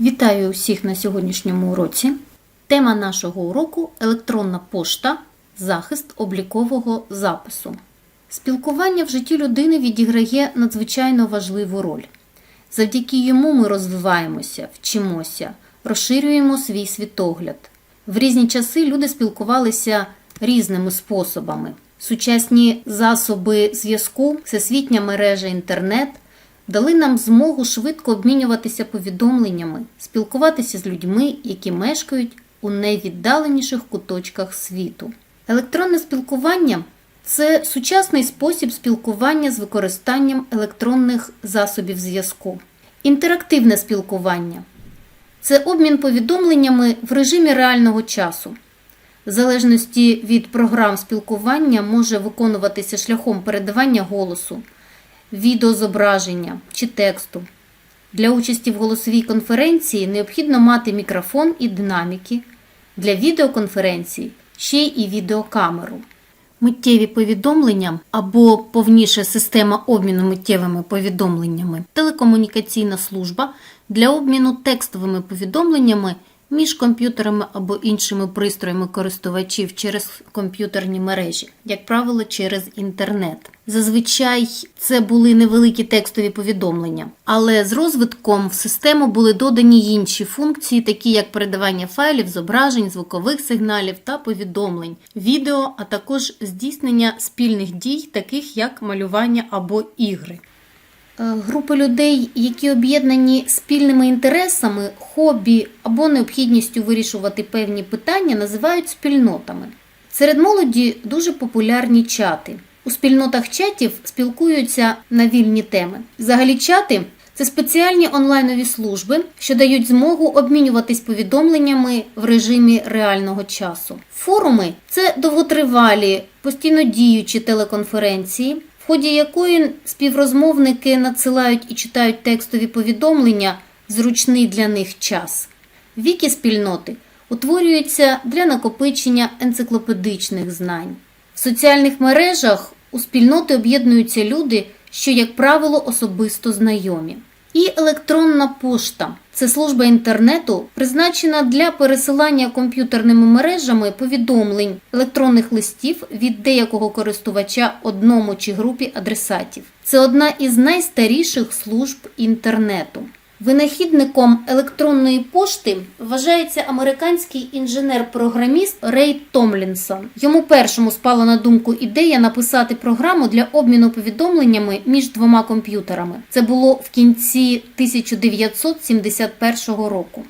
Вітаю усіх на сьогоднішньому уроці. Тема нашого уроку електронна пошта, захист облікового запису. Спілкування в житті людини відіграє надзвичайно важливу роль. Завдяки йому ми розвиваємося, вчимося, розширюємо свій світогляд. В різні часи люди спілкувалися різними способами. Сучасні засоби зв'язку, всесвітня мережа інтернет дали нам змогу швидко обмінюватися повідомленнями, спілкуватися з людьми, які мешкають у найвіддаленіших куточках світу. Електронне спілкування це сучасний спосіб спілкування з використанням електронних засобів зв'язку. Інтерактивне спілкування це обмін повідомленнями в режимі реального часу. В залежності від програм спілкування може виконуватися шляхом передавання голосу, відеозображення чи тексту. Для участі в голосовій конференції необхідно мати мікрофон і динаміки. Для відеоконференції ще й відеокамеру. Миттєві повідомлення або повніше система обміну миттєвими повідомленнями, телекомунікаційна служба для обміну текстовими повідомленнями між комп'ютерами або іншими пристроями користувачів через комп'ютерні мережі, як правило, через інтернет. Зазвичай це були невеликі текстові повідомлення, але з розвитком в систему були додані інші функції, такі як передавання файлів, зображень, звукових сигналів та повідомлень, відео, а також здійснення спільних дій, таких як малювання або ігри. Е, Групи людей, які об'єднані спільними інтересами, хобі або необхідністю вирішувати певні питання, називають спільнотами. Серед молоді дуже популярні чати. У спільнотах чатів спілкуються на вільні теми. Взагалі, чати це спеціальні онлайнові служби, що дають змогу обмінюватись повідомленнями в режимі реального часу. Форуми це довготривалі, постійно діючі телеконференції, ході якої співрозмовники надсилають і читають текстові повідомлення зручний для них час. Віки спільноти утворюються для накопичення енциклопедичних знань. В соціальних мережах у спільноти об'єднуються люди, що, як правило, особисто знайомі. І електронна пошта це служба інтернету, призначена для пересилання комп'ютерними мережами повідомлень електронних листів від деякого користувача одному чи групі адресатів. Це одна із найстаріших служб інтернету. Винахідником електронної пошти вважається американський інженер-програміст Рей Томлінсон. Йому першому спала на думку ідея написати програму для обміну повідомленнями між двома комп'ютерами. Це було в кінці 1971 року.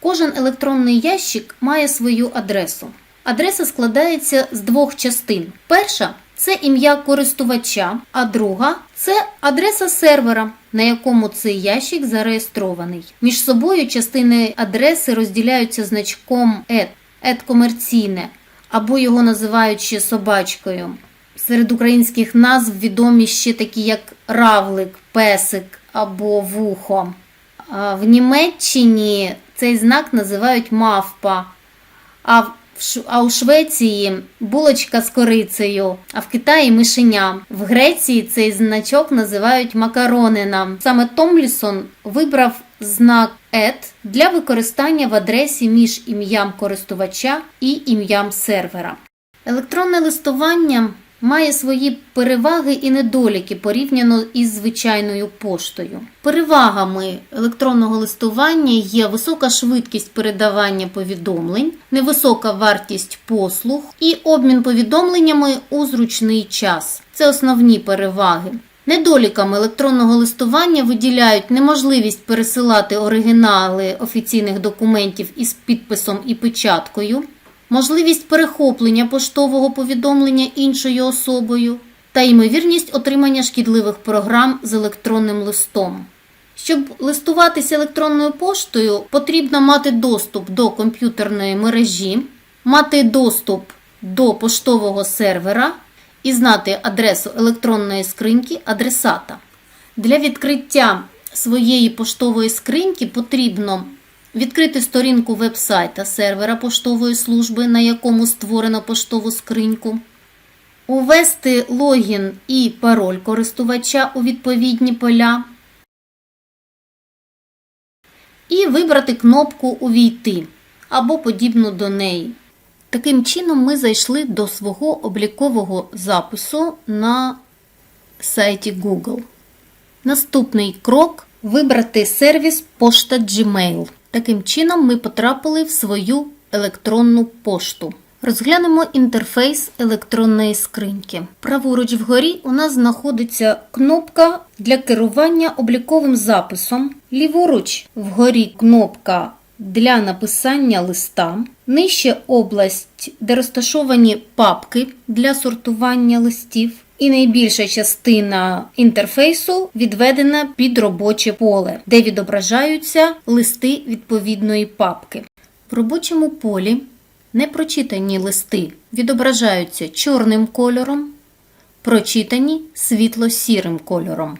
Кожен електронний ящик має свою адресу. Адреса складається з двох частин. Перша це ім'я користувача, а друга це адреса сервера, на якому цей ящик зареєстрований. Між собою частини адреси розділяються значком «ет» «ет комерційне, або його називають ще собачкою. Серед українських назв відомі ще такі, як равлик, песик або вухо. В Німеччині цей знак називають мавпа, а в а у Швеції булочка з корицею, а в Китаї мишеня. В Греції цей значок називають макаронина. Саме Томлісон вибрав знак «ет» для використання в адресі між ім'ям користувача і ім'ям сервера. Електронне листування має свої переваги і недоліки порівняно із звичайною поштою. Перевагами електронного листування є висока швидкість передавання повідомлень, невисока вартість послуг і обмін повідомленнями у зручний час. Це основні переваги. Недоліками електронного листування виділяють неможливість пересилати оригінали офіційних документів із підписом і печаткою, можливість перехоплення поштового повідомлення іншою особою та ймовірність отримання шкідливих програм з електронним листом. Щоб листуватися електронною поштою, потрібно мати доступ до комп'ютерної мережі, мати доступ до поштового сервера і знати адресу електронної скриньки адресата. Для відкриття своєї поштової скриньки потрібно відкрити сторінку веб-сайта сервера поштової служби, на якому створено поштову скриньку, увести логін і пароль користувача у відповідні поля, і вибрати кнопку Увійти або подібну до неї. Таким чином, ми зайшли до свого облікового запису на сайті Google. Наступний крок вибрати сервіс Пошта Gmail. Таким чином, ми потрапили в свою електронну пошту. Розглянемо інтерфейс електронної скриньки. Праворуч вгорі у нас знаходиться кнопка для керування обліковим записом. Ліворуч вгорі кнопка для написання листа. Нижче область, де розташовані папки для сортування листів. І найбільша частина інтерфейсу відведена під робоче поле, де відображаються листи відповідної папки. В робочому полі непрочитані листи відображаються чорним кольором, прочитані світло-сірим кольором.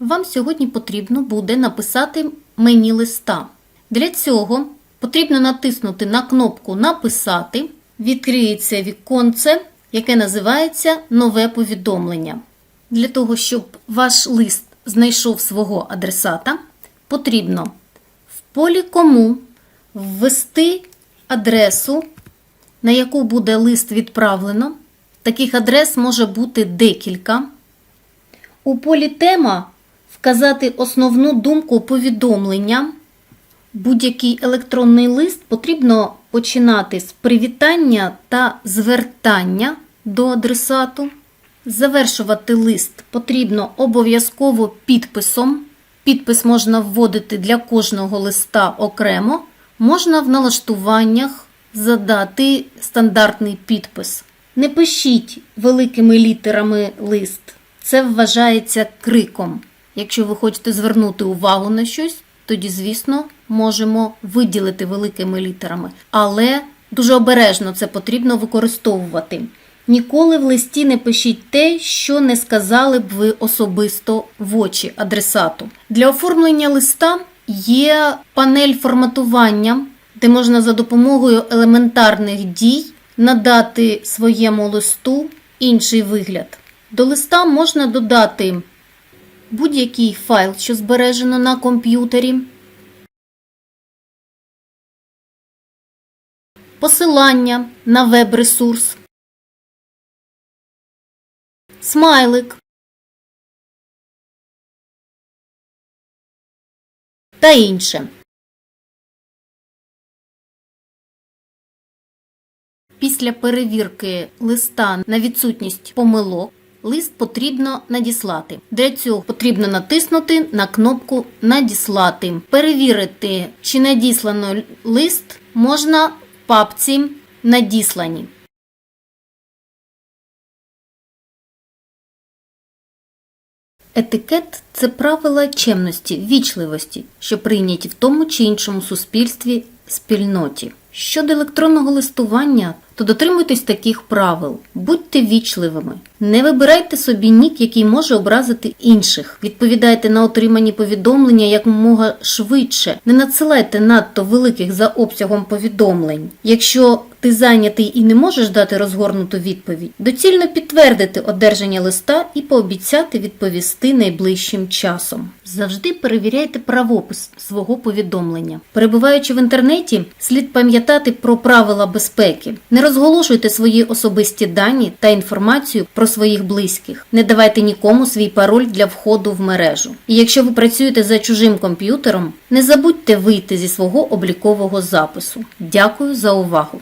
Вам сьогодні потрібно буде написати мені листа. Для цього потрібно натиснути на кнопку Написати, відкриється віконце, яке називається Нове повідомлення. Для того, щоб ваш лист знайшов свого адресата, потрібно в полі Кому ввести адресу, на яку буде лист відправлено. Таких адрес може бути декілька. У полі Тема вказати основну думку повідомлення. Будь-який електронний лист потрібно починати з привітання та звертання до адресату. Завершувати лист потрібно обов'язково підписом. Підпис можна вводити для кожного листа окремо. Можна в налаштуваннях задати стандартний підпис. Не пишіть великими літерами лист. Це вважається криком. Якщо ви хочете звернути увагу на щось, тоді, звісно, можемо виділити великими літерами. Але дуже обережно це потрібно використовувати. Ніколи в листі не пишіть те, що не сказали б ви особисто в очі адресату. Для оформлення листа є панель форматування, де можна за допомогою елементарних дій надати своєму листу інший вигляд. До листа можна додати будь-який файл, що збережено на комп'ютері, посилання на веб-ресурс, смайлик та інше. Після перевірки листа на відсутність помилок лист потрібно надіслати. Для цього потрібно натиснути на кнопку Надіслати. Перевірити, чи надіслано лист можна папці Надіслані. Етикет це правила чемності, вічливості, що прийняті в тому чи іншому суспільстві спільноті. Щодо електронного листування, то дотримуйтесь таких правил. Будьте вічливими. Не вибирайте собі нік, який може образити інших. Відповідайте на отримані повідомлення якомога швидше. Не надсилайте надто великих за обсягом повідомлень. Якщо ти зайнятий і не можеш дати розгорнуту відповідь, доцільно підтвердити одержання листа і пообіцяти відповісти найближчим часом. Завжди перевіряйте правопис свого повідомлення. Перебуваючи в інтернеті, слід пам'ятати про правила безпеки. Не розголошуйте свої особисті дані та інформацію про своїх близьких. Не давайте нікому свій пароль для входу в мережу. І якщо ви працюєте за чужим комп'ютером, не забудьте вийти зі свого облікового запису. Дякую за увагу!